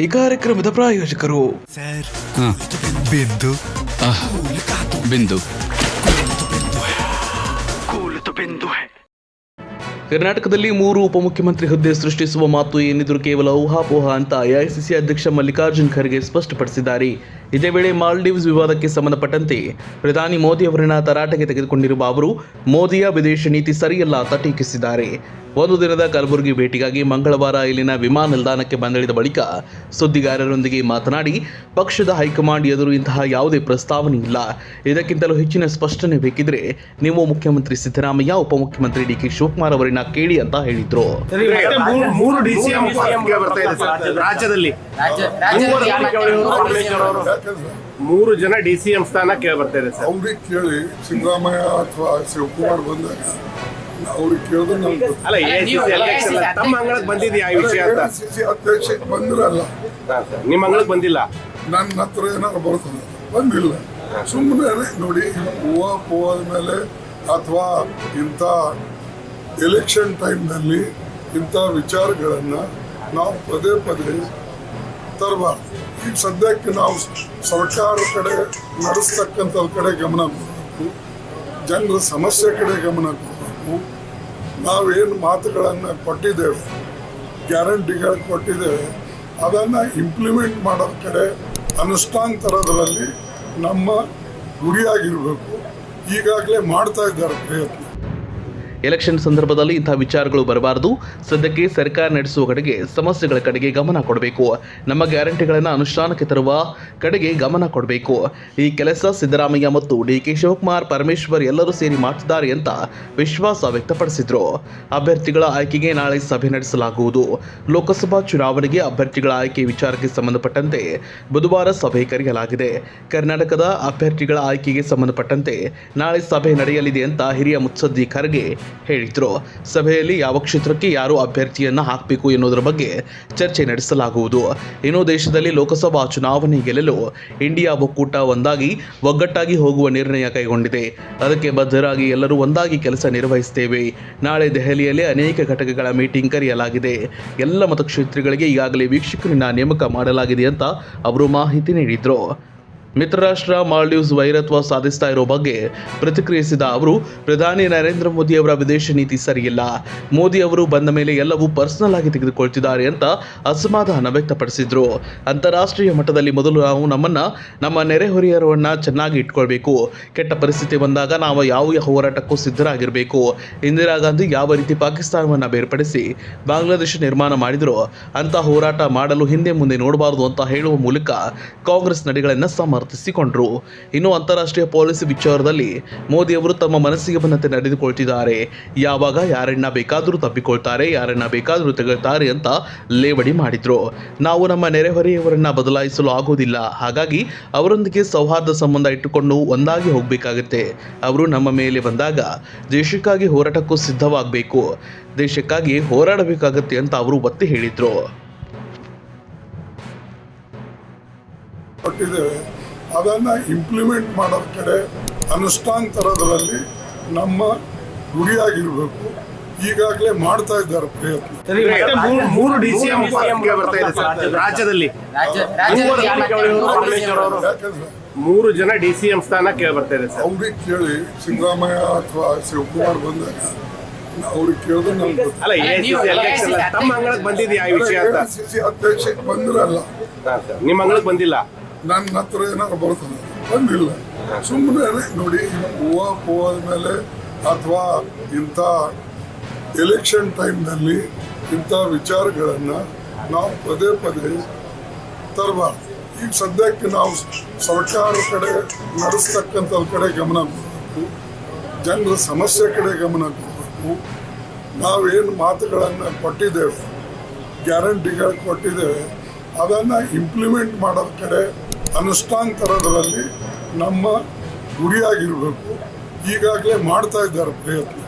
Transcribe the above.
ಈ ಕಾರ್ಯಕ್ರಮದ ಪ್ರಾಯೋಜಕರು. ಬಿಂದು. ಬಿಂದು. ಕರ್ನಾಟಕದಲ್ಲಿ ಮೂರು ಉಪಮುಖ್ಯಮಂತ್ರಿ ಹುದ್ದೆ ಸೃಷ್ಟಿಸುವ ಮಾತು ಏನಿದ್ರು ಕೇವಲ ಊಹಾಪೋಹ ಅಂತ ಎಐಸಿಸಿ ಅಧ್ಯಕ್ಷ ಮಲ್ಲಿಕಾರ್ಜುನ್ ಖರ್ಗೆ ಸ್ಪಷ್ಟಪಡಿಸಿದ್ದಾರೆ. ಇದೇ ವೇಳೆ ಮಾಲ್ಡೀವ್ಸ್ ವಿವಾದಕ್ಕೆ ಸಂಬಂಧಪಟ್ಟಂತೆ ಪ್ರಧಾನಿ ಮೋದಿ ಅವರನ್ನ ತರಾಟೆಗೆ ತೆಗೆದುಕೊಂಡಿರುವ ಅವರು ಮೋದಿಯ ವಿದೇಶ ನೀತಿ ಸರಿಯಲ್ಲ ಅಂತ ಟೀಕಿಸಿದ್ದಾರೆ. ಒಂದು ದಿನದ ಕಲಬುರಗಿ ಭೇಟಿಗಾಗಿ ಮಂಗಳವಾರ ಇಲ್ಲಿನ ವಿಮಾನ ನಿಲ್ದಾಣಕ್ಕೆ ಬಂದಿಳಿದ ಬಳಿಕ ಸುದ್ದಿಗಾರರೊಂದಿಗೆ ಮಾತನಾಡಿ ಪಕ್ಷದ ಹೈಕಮಾಂಡ್ ಎದುರು ಇಂತಹ ಯಾವುದೇ ಪ್ರಸ್ತಾವನೆ ಇಲ್ಲ. ಇದಕ್ಕಿಂತಲೂ ಹೆಚ್ಚಿನ ಸ್ಪಷ್ಟನೆ ಬೇಕಿದ್ರೆ ನೀವು ಮುಖ್ಯಮಂತ್ರಿ ಸಿದ್ದರಾಮಯ್ಯ ಉಪಮುಖ್ಯಮಂತ್ರಿ ಡಿ ಕೆ ಶಿವಕುಮಾರ್ ಅವರನ್ನ ಕೇಳಿ ಅಂತ ಹೇಳಿದ್ರು. ಮತ್ತೆ ಮೂರು- ಮೂರು ಜನ ಡಿ ಸಿ ಡಿಸಿಎಂ ಸ್ಥಾನ ಕೇಳಿ ಬರ್ತಾ ಇದೆ ಸರ್. ಅವ್ರಿಗೆ ಕೇಳಿ ಸಿದ್ದರಾಮಯ್ಯ ಅಥವಾ ಶಿವಕುಮಾರ್ ಬಂದಾಗ ಅವ್ರಿಗೆ ಕೇಳಿದ್ರೆ ನಮ್ಗೆ. ಅಲ್ಲ ನಮ್ಮ ತಮ್ಮ ಬಂದಿದೆಯಾ ಈ ವಿಷಯ ಅಂತ? ಸಿ ಅಧ್ಯಕ್ಷಕ್ಕೆ ಬಂದಿರಲ್ಲ. ಹಾ, ಸರ್. ನಿಮ್ಮ ಅಂಗಳಕ್ಕೆ ಬಂದಿಲ್ಲ? ನನ್ನ ಹತ್ರ ಏನಾದ್ರು ಬರ್ತದೆ ಬಂದಿಲ್ಲ. ಸುಮ್ಮನೆ ನೋಡಿ ಹೂವ ಪೂವದ ಮೇಲೆ ಅಥವಾ ಇಂಥ ಎಲೆಕ್ಷನ್ ಟೈಮ್ನಲ್ಲಿ ಇಂಥ ವಿಚಾರಗಳನ್ನು ನಾವು ಪದೇ ಪದೇ ತರಬಾರ್ದು. ಈಗ ಸದ್ಯಕ್ಕೆ ನಾವು ಸರ್ಕಾರ ಕಡೆ ನಡೆಸ್ತಕ್ಕಂಥದ್ರ ಕಡೆ ಗಮನ ಕೊಡಬೇಕು. ಜನರ ಸಮಸ್ಯೆ ಕಡೆ ಗಮನ ಕೊಡಬೇಕು. ನಾವೇನು ಮಾತುಗಳನ್ನು ಕೊಟ್ಟಿದ್ದೇವೆ, ಗ್ಯಾರಂಟಿಗಳು ಕೊಟ್ಟಿದ್ದೇವೆ, ಅದನ್ನು ಇಂಪ್ಲಿಮೆಂಟ್ ಮಾಡೋದ ಕಡೆ ಅನುಷ್ಠಾನತರದಲ್ಲಿ ನಮ್ಮ ಗುರಿಯಾಗಿರಬೇಕು. ಈಗಾಗಲೇ ಮಾಡ್ತಾ ಇದ್ದಾರೆ ಪ್ರಯತ್ನ. ಎಲೆಕ್ಷನ್ ಸಂದರ್ಭದಲ್ಲಿ ಇಂತಹ ವಿಚಾರಗಳು ಬರಬಾರದು. ಸದ್ಯಕ್ಕೆ ಸರ್ಕಾರ ನಡೆಸುವ ಕಡೆಗೆ ಸಮಸ್ಯೆಗಳ ಕಡೆಗೆ ಗಮನ ಕೊಡಬೇಕು. ನಮ್ಮ ಗ್ಯಾರಂಟಿಗಳನ್ನು ಅನುಷ್ಠಾನಕ್ಕೆ ತರುವ ಕಡೆಗೆ ಗಮನ ಕೊಡಬೇಕು. ಈ ಕೆಲಸ ಸಿದ್ದರಾಮಯ್ಯ ಮತ್ತು ಡಿ ಕೆ ಶಿವಕುಮಾರ್ ಪರಮೇಶ್ವರ್ ಎಲ್ಲರೂ ಸೇರಿ ಮಾಡ್ತಿದ್ದಾರೆ ಅಂತ ವಿಶ್ವಾಸ ವ್ಯಕ್ತಪಡಿಸಿದರು. ಅಭ್ಯರ್ಥಿಗಳ ಆಯ್ಕೆಗೆ ನಾಳೆ ಸಭೆ ನಡೆಸಲಾಗುವುದು. ಲೋಕಸಭಾ ಚುನಾವಣೆಗೆ ಅಭ್ಯರ್ಥಿಗಳ ಆಯ್ಕೆ ವಿಚಾರಕ್ಕೆ ಸಂಬಂಧಪಟ್ಟಂತೆ ಬುಧವಾರ ಸಭೆ ಕರೆಯಲಾಗಿದೆ. ಕರ್ನಾಟಕದ ಅಭ್ಯರ್ಥಿಗಳ ಆಯ್ಕೆಗೆ ಸಂಬಂಧಪಟ್ಟಂತೆ ನಾಳೆ ಸಭೆ ನಡೆಯಲಿದೆ ಅಂತ ಹಿರಿಯ ಮುತ್ಸದ್ದಿ ಖರ್ಗೆ ಹೇಳಿದ್ರು. ಸಭೆಯಲ್ಲಿ ಯಾವ ಕ್ಷೇತ್ರಕ್ಕೆ ಯಾರು ಅಭ್ಯರ್ಥಿಯನ್ನ ಹಾಕಬೇಕು ಎನ್ನುವುದರ ಬಗ್ಗೆ ಚರ್ಚೆ ನಡೆಸಲಾಗುವುದು. ಇನ್ನು ದೇಶದಲ್ಲಿ ಲೋಕಸಭಾ ಚುನಾವಣೆ ಗೆಲ್ಲಲು ಇಂಡಿಯಾ ಒಕ್ಕೂಟ ಒಂದಾಗಿ ಒಗ್ಗಟ್ಟಾಗಿ ಹೋಗುವ ನಿರ್ಣಯ ಕೈಗೊಂಡಿದೆ. ಅದಕ್ಕೆ ಬದ್ಧರಾಗಿ ಎಲ್ಲರೂ ಒಂದಾಗಿ ಕೆಲಸ ನಿರ್ವಹಿಸುತ್ತೇವೆ. ನಾಳೆ ದೆಹಲಿಯಲ್ಲಿ ಅನೇಕ ಘಟಕಗಳ ಮೀಟಿಂಗ್ ಕರೆಯಲಾಗಿದೆ. ಎಲ್ಲ ಮತಕ್ಷೇತ್ರಗಳಿಗೆ ಈಗಾಗಲೇ ವೀಕ್ಷಕರನ್ನ ನೇಮಕ ಮಾಡಲಾಗಿದೆ ಅಂತ ಅವರು ಮಾಹಿತಿ ನೀಡಿದ್ರು. ಮಿತ್ರರಾಷ್ಟ್ರ ಮಾಲ್ಡೀವ್ಸ್ ವೈರತ್ವ ಸಾಧಿಸ್ತಾ ಇರೋ ಬಗ್ಗೆ ಪ್ರತಿಕ್ರಿಯಿಸಿದ ಅವರು, ಪ್ರಧಾನಿ ನರೇಂದ್ರ ಮೋದಿ ಅವರ ವಿದೇಶ ನೀತಿ ಸರಿಯಿಲ್ಲ. ಮೋದಿ ಅವರು ಬಂದ ಮೇಲೆ ಎಲ್ಲವೂ ಪರ್ಸನಲ್ ಆಗಿ ತೆಗೆದುಕೊಳ್ತಿದ್ದಾರೆ ಅಂತ ಅಸಮಾಧಾನ ವ್ಯಕ್ತಪಡಿಸಿದ್ರು. ಅಂತಾರಾಷ್ಟ್ರೀಯ ಮಟ್ಟದಲ್ಲಿ ಮೊದಲು ನಾವು ನಮ್ಮನ್ನ, ನಮ್ಮ ನೆರೆಹೊರೆಯವರನ್ನ ಚೆನ್ನಾಗಿ ಇಟ್ಕೊಳ್ಬೇಕು. ಕೆಟ್ಟ ಪರಿಸ್ಥಿತಿ ಬಂದಾಗ ನಾವು ಯಾವ ಹೋರಾಟಕ್ಕೂ ಸಿದ್ಧರಾಗಿರಬೇಕು. ಇಂದಿರಾ ಗಾಂಧಿ ಯಾವ ರೀತಿ ಪಾಕಿಸ್ತಾನವನ್ನ ಬೇರ್ಪಡಿಸಿ ಬಾಂಗ್ಲಾದೇಶ ನಿರ್ಮಾಣ ಮಾಡಿದ್ರು ಅಂತ ಹೋರಾಟ ಮಾಡಲು ಹಿಂದೆ ಮುಂದೆ ನೋಡಬಾರದು ಅಂತ ಹೇಳುವ ಮೂಲಕ ಕಾಂಗ್ರೆಸ್ ನಡೆಗಳನ್ನು ಸಮರ್ಥಿಸಿಕೊಂಡ್ರು ಇನ್ನು ಅಂತಾರಾಷ್ಟ್ರೀಯ ಪಾಲಿಸಿ ವಿಚಾರದಲ್ಲಿ ಮೋದಿ ಅವರು ತಮ್ಮ ಮನಸ್ಸಿಗೆ ಬಂದಂತೆ ನಡೆದುಕೊಳ್ತಿದ್ದಾರೆ. ಯಾವಾಗ ಯಾರನ್ನ ಬೇಕಾದರೂ ತಪ್ಪಿಕೊಳ್ತಾರೆ ಯಾರನ್ನ ಬೇಕಾದರೂ ತೆಗಳ್ತಾರೆ ಅಂತ ಲೇವಡಿ ಮಾಡಿದ್ರು. ನಾವು ನಮ್ಮ ನೆರೆಹೊರೆಯವರನ್ನ ಬದಲಾಯಿಸಲು ಆಗೋದಿಲ್ಲ. ಹಾಗಾಗಿ ಅವರೊಂದಿಗೆ ಸೌಹಾರ್ದ ಸಂಬಂಧ ಇಟ್ಟುಕೊಂಡು ಒಂದಾಗಿ ಹೋಗಬೇಕಾಗುತ್ತೆ. ಅವರು ನಮ್ಮ ಮೇಲೆ ಬಂದಾಗ ದೇಶಕ್ಕಾಗಿ ಹೋರಾಟಕ್ಕೂ ಸಿದ್ಧವಾಗಬೇಕು. ದೇಶಕ್ಕಾಗಿ ಹೋರಾಡಬೇಕಾಗತ್ತೆ ಅಂತ ಅವರು ಒತ್ತಿ ಹೇಳಿದರು. ಅದನ್ನು ಇಂಪ್ಲಿಮೆಂಟ್ ಮಾಡೋ ಕಡೆ ಅನುಷ್ಠಾನತರದಲ್ಲಿ ನಮ್ಮ ಗುರಿಯಾಗಿರಬೇಕು. ಈಗಾಗಲೇ ಮಾಡ್ತಾ ಇದ್ದಾರೆ ಪ್ರಯತ್ನ. ಮತ್ತೆ ಮೂರು- ಮೂರು ಡಿಸಿಎಂ ಬರ್ತಾ ಇದೆ ಸರ್ ರಾಜ್ಯದಲ್ಲಿ. ಮೂರು ಜನ ಮೂರು ಜನ ಡಿಸಿಎಂ ಸ್ಥಾನ ಕೇಳಿ ಬರ್ತಾ ಇದೆ ಸರ್. ಅವ್ರಿಗೆ ಕೇಳಿ ಸಿದ್ದರಾಮಯ್ಯ ಅಥವಾ ಶಿವಕುಮಾರ್ ಬಂದಾಗ ಅವ್ರಿಗೆ ಕೇಳಿದ್ರೆ ನಮ್ಗೆ. ಅಲ್ಲ ತಮ್ಮ ಅಂಗಳಕ್ಕೆ ಬಂದಿದೆಯಾ ಈ ವಿಷಯ ಅಂತ? ಅಧ್ಯಕ್ಷಕ್ಕೆ ಬಂದಿರಲ್ಲ. ಸರ್. ನಿಮ್ಮ ಅಂಗಳಕ್ಕೆ ಬಂದಿಲ್ಲ. ನನ್ನ ಹತ್ರ ಏನಾದ್ರು ಬರ್ತದೆ ಬಂದಿಲ್ಲ. ಸುಮ್ಮನೆ ನೋಡಿ ಹೂವ ಪೂವದ ಮೇಲೆ ಅಥವಾ ಇಂಥ ಎಲೆಕ್ಷನ್ ಟೈಮ್ನಲ್ಲಿ ಇಂಥ ವಿಚಾರಗಳನ್ನು ನಾವು ಪದೇ ಪದೇ ತರಬಾರ್ದು. ಈಗ ಸದ್ಯಕ್ಕೆ ನಾವು ಸರ್ಕಾರ ಕಡೆ ನಡೆಸ್ತಕ್ಕಂಥದ್ರ ಕಡೆ ಗಮನ ಕೊಡಬೇಕು. ಜನರ ಸಮಸ್ಯೆ ಕಡೆ ಗಮನ ಕೊಡಬೇಕು. ನಾವೇನು ಮಾತುಗಳನ್ನು ಕೊಟ್ಟಿದ್ದೇವೆ, ಗ್ಯಾರಂಟಿಗಳು ಕೊಟ್ಟಿದ್ದೇವೆ, ಅದನ್ನು ಇಂಪ್ಲಿಮೆಂಟ್ ಮಾಡೋದ ಕಡೆ ಅನುಷ್ಠಾನತರದಲ್ಲಿ ನಮ್ಮ ಗುರಿಯಾಗಿರಬೇಕು. ಈಗಾಗಲೇ ಮಾಡ್ತಾ ಇದ್ದಾರೆ ಪ್ರಯತ್ನ.